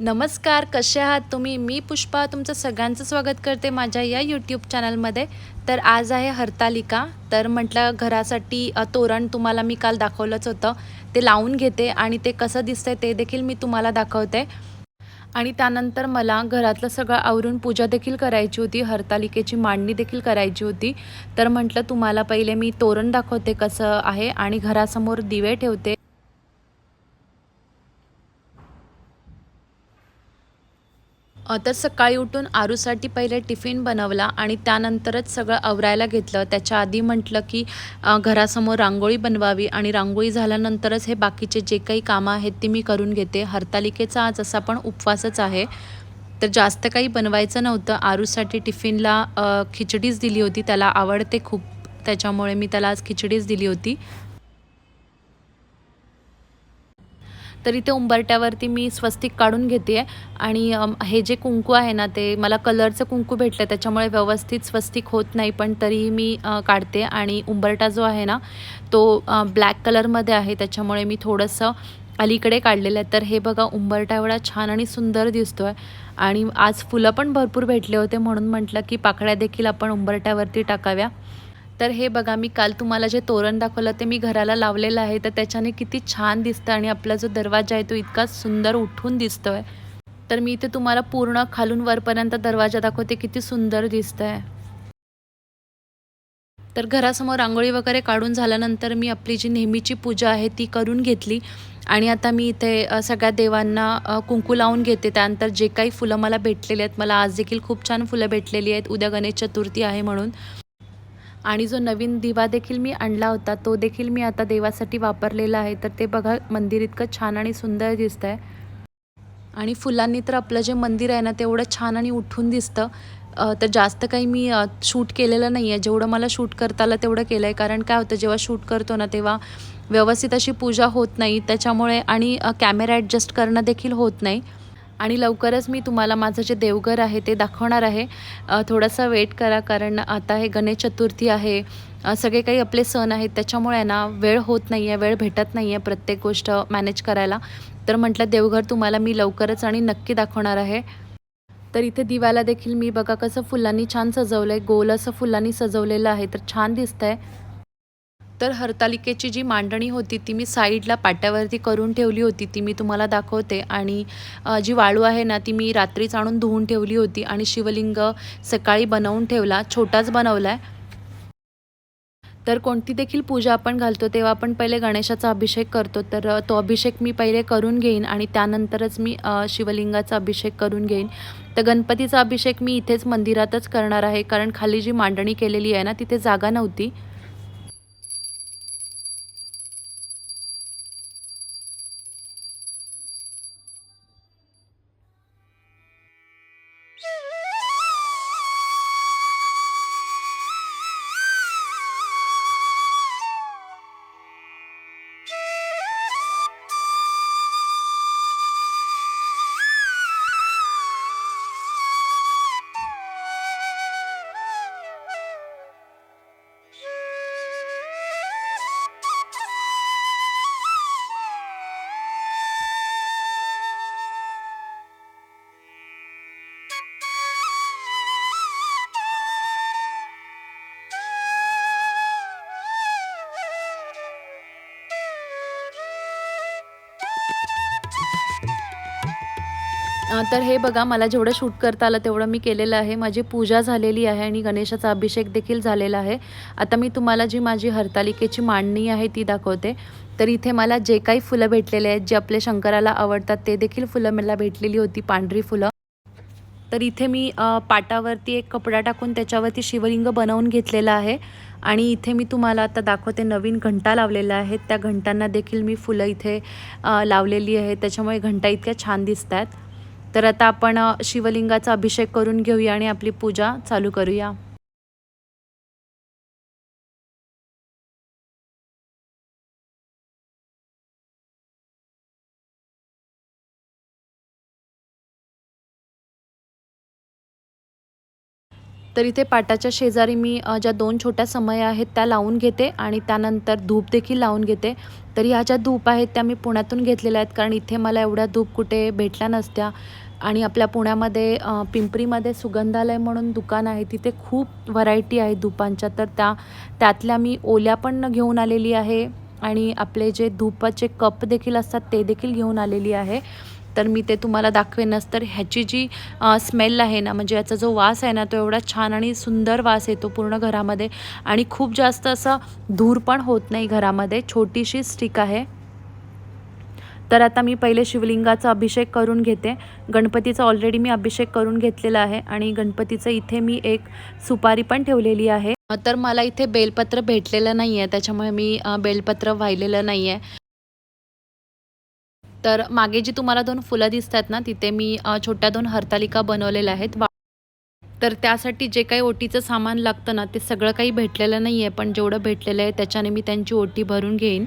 नमस्कार कसे आहात तुम्ही? मी पुष्पा तुमचं सगळ्यांचं स्वागत करते माझ्या या यूट्यूब चॅनलमध्ये तर आज आहे हरतालिका. तर म्हटलं घरासाठी तोरण तुम्हाला मी काल दाखवलंच होतं. ते लावून घेते आणि ते कसं दिसतंय ते देखील मी तुम्हाला दाखवते. आणि त्यानंतर मला घरातलं सगळं आवरून पूजा देखील करायची होती. हरतालिकेची मांडणी देखील करायची होती. तर म्हटलं तुम्हाला पहिले मी तोरण दाखवते कसं आहे. आणि घरासमोर दिवे ठेवते. तर सकाळी उठून आरूसाठी पहिले टिफिन बनवला आणि त्यानंतरच सगळं आवरायला घेतलं. त्याच्या आधी म्हटलं की घरासमोर रांगोळी बनवावी आणि रांगोळी झाल्यानंतरच हे बाकीचे जे काही कामं आहेत ती मी करून घेते. हरतालिकेचा आज असा पण उपवासच आहे. तर जास्त काही बनवायचं नव्हतं. आरूसाठी टिफिनला खिचडीच दिली होती. त्याला आवडते खूप. त्याच्यामुळे मी त्याला आज खिचडीच दिली होती. तर इथे उंबरट्यावरती मी स्वस्तिक काढून घेते आणि हे जे कुंकू आहे ना ते मला कलरचं कुंकू भेटलं त्याच्यामुळे व्यवस्थित स्वस्तिक होत नाही पण तरीही मी काढते. आणि उंबरटा जो आहे ना तो ब्लॅक कलरमध्ये आहे त्याच्यामुळे मी थोडंसं अलीकडे काढलेलं आहे. तर हे बघा उंबरटा एवढा छान आणि सुंदर दिसतो आहे आणि आज फुलं पण भरपूर भेटले होते म्हणून म्हटलं की पाकळ्या देखील आपण उंबरट्यावरती टाकाव्या. तर हे बघा मी काल तुम्हाला जे तोरण दाखवलं ते मी घराला लावलेलं आहे. तर त्याच्याने किती छान दिसतं आणि आपला जो दरवाजा आहे तो इतका सुंदर उठून दिसतो आहे तर मी इथे तुम्हाला पूर्ण खालून वरपर्यंत दरवाजा दाखवते किती सुंदर दिसतं आहे तर घरासमोर रांगोळी वगैरे काढून झाल्यानंतर मी आपली जी नेहमीची पूजा आहे ती करून घेतली. आणि आता मी इथे सगळ्या देवांना कुंकू लावून घेते. त्यानंतर जे काही फुलं मला भेटलेली आहेत मला आज देखील खूप छान फुलं भेटलेली आहेत. उद्या गणेश चतुर्थी आहे म्हणून. आणि जो नवीन दिवा देखील मी आणला होता तो देखील मी आता देवासाठी वापरलेला आहे. तर ते बघा मंदिर इतकं छान आणि सुंदर दिसतं आहे आणि फुलांनी तर आपलं जे मंदिर आहे ना तेवढं छान आणि उठून दिसतं. तर जास्त काही मी शूट केलेलं नाही आहे जेवढं मला शूट करता आलं तेवढं केलं आहे कारण काय होतं जेव्हा शूट करतो ना तेव्हा व्यवस्थित अशी पूजा होत नाही. त्याच्यामुळे आणि कॅमेरा ॲडजस्ट करणं देखील होत नाही. आणि लवकरच मी तुम्हाला माझं जे देवघर आहे ते दाखवणार आहे. थोडासा वेट करा कारण आता हे गणेश चतुर्थी आहे. सगळे काही आपले सण आहेत त्याच्यामुळे ना वेळ होत नाही आहे वेळ भेटत नाही आहे प्रत्येक गोष्ट मॅनेज करायला. तर म्हटलं देवघर तुम्हाला मी लवकरच आणि नक्की दाखवणार आहे. तर इथे दिवाला देखील मी बघा कसं फुलांनी छान सजवलं आहे गोल असं फुलांनी सजवलेलं आहे तर छान दिसतंय. तर हरतालिकेची जी मांडणी होती ती मी साईडला पाट्यावरती करून ठेवली होती ती मी तुम्हाला दाखवते. आणि जी वाळू आहे ना ती मी रात्रीच आणून धुवून ठेवली होती आणि शिवलिंग सकाळी बनवून ठेवला छोटाच बनवला आहे तर कोणती देखील पूजा आपण घालतो तेव्हा आपण पहिले गणेशाचा अभिषेक करतो. तर तो अभिषेक मी पहिले करून घेईन आणि त्यानंतरच मी शिवलिंगाचा अभिषेक करून घेईन. तर गणपतीचा अभिषेक मी इथेच मंदिरातच करणार आहे कारण खाली जी मांडणी केलेली आहे ना तिथे जागा नव्हती. तर हे बघा मला जेवढं शूट करता आलं तेवढं मी केलेलं आहे. माझी पूजा झालेली आहे आणि गणेशाचा अभिषेक देखील झालेला आहे. आता मी तुम्हाला जी माझी हरतालिकेची मांडणी आहे ती दाखवते. तर इथे मला जे काही फुलं भेटलेले आहेत जे आपल्या शंकराला आवडतात ते देखील फुलं मला भेटलेली होती पांढरी फुलं. तर इथे मी पाटावरती एक कपडा टाकून त्याच्यावरती शिवलिंग बनवून घेतलेला आहे. आणि इथे मी तुम्हाला आता दाखवते नवीन घंटा लावलेला आहे. त्या घंटांना देखील मी फुलं इथे लावलेली आहे. त्याच्यामुळे घंटा इतक्या छान दिसत आहेत तर आता आपण शिवलिंगाचा अभिषेक करून घेऊया आणि आपली पूजा चालू करूया. तर इथे पाटाच्या शेजारी मी ज्या दोन छोट्या समया आहेत त्या लावून घेते आणि त्यानंतर धूप देखील लावून घेते. तर ह्या ज्या धूप आहेत त्या मी पुण्यातून घेतलेल्या आहेत कारण इथे मला एवढ्या धूप कुठे भेटल्या नसत्या. आणि आपल्या पुण्यामध्ये पिंपरीमध्ये सुगंधालय म्हणून दुकान आहे. तिथे खूप व्हरायटी आहे धुपांच्या. तर त्या त्यातल्या मी ओल्या पण घेऊन आलेली आहे आणि आपले जे धुपाचे कप देखील असतात ते देखील घेऊन आलेली आहे. तर मी ते तुम्हाला दाखवेनच. तर ह्याची जी स्मेल आहे ना म्हणजे याचा जो वास आहे ना तो एवढा छान आणि सुंदर वास येतो पूर्ण घरामध्ये. आणि खूप जास्त असा धूर पण होत नाही घरामध्ये. छोटीशी स्टिक आहे. तर आता मी पहिले शिवलिंगाचा अभिषेक करून घेते. गणपतीचा ऑलरेडी मी अभिषेक करून घेतलेला आहे आणि गणपतीचं इथे मी एक सुपारी पण ठेवलेली आहे. तर मला इथे बेलपत्र भेटलेलं नाही आहे त्याच्यामुळे मी बेलपत्र वाहिलेलं नाही आहे तर मागे जी तुम्हाला दोन फुलं दिसतात ना तिथे मी छोट्या दोन हरतालिका बनवलेल्या आहेत. तर त्यासाठी जे काही ओटीचं सामान लागतं ना ते सगळं काही भेटलेलं नाही आहे पण जेवढं भेटलेलं आहे त्याच्याने मी त्यांची ओटी भरून घेईन.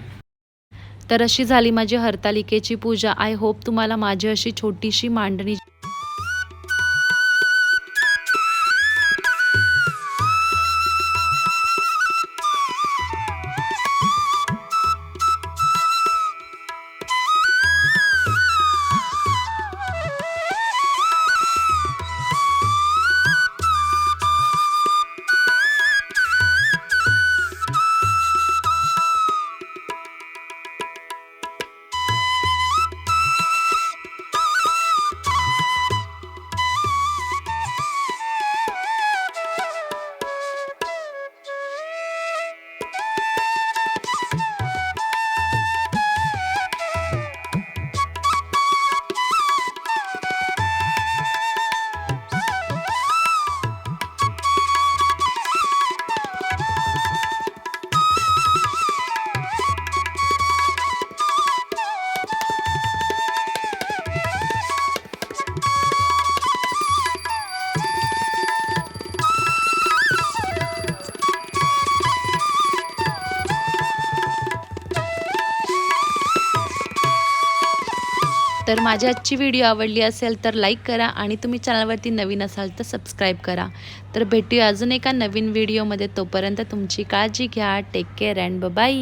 तर अशी झाली माझी हरतालिकेची पूजा. आय होप तुम्हाला माझी अशी छोटीशी मांडणी तर माझी आजची व्हिडिओ आवडली असेल तर लाईक करा आणि तुम्ही चॅनलवरती नवीन असाल तर सबस्क्राईब करा. तर भेटूया अजून एका नवीन व्हिडिओमध्ये तोपर्यंत तुमची काळजी घ्या. Take care and bye